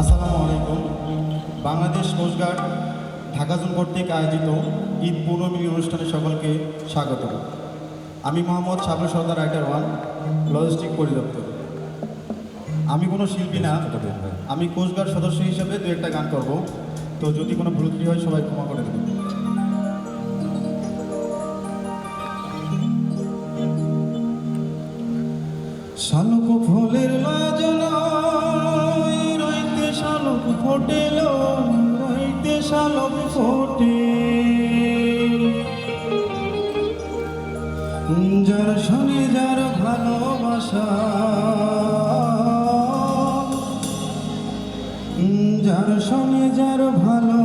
আসসালামু আলাইকুম। Bangladesh coast guard Dhaka zone কর্তৃক আয়োজিত ঈদ পূর্ণমিলনী অনুষ্ঠানে সকলকে স্বাগত। আমি Mohammad Sabar Sardar writer one logistic পরিদপ্তর। আমি কোনো শিল্পী না, আমি কোস্টগার্ড সদস্য হিসেবে দু একটা গান করব। তো যদি কোনো ভুল হয়, সবাই ক্ষমা করে দেবেন। শালক ফুলের শালক ফোটেল রাইতে শালক ফোটে। যার শনি যার ভালোবাসা। যার সঙ্গে যার ভালোবাসা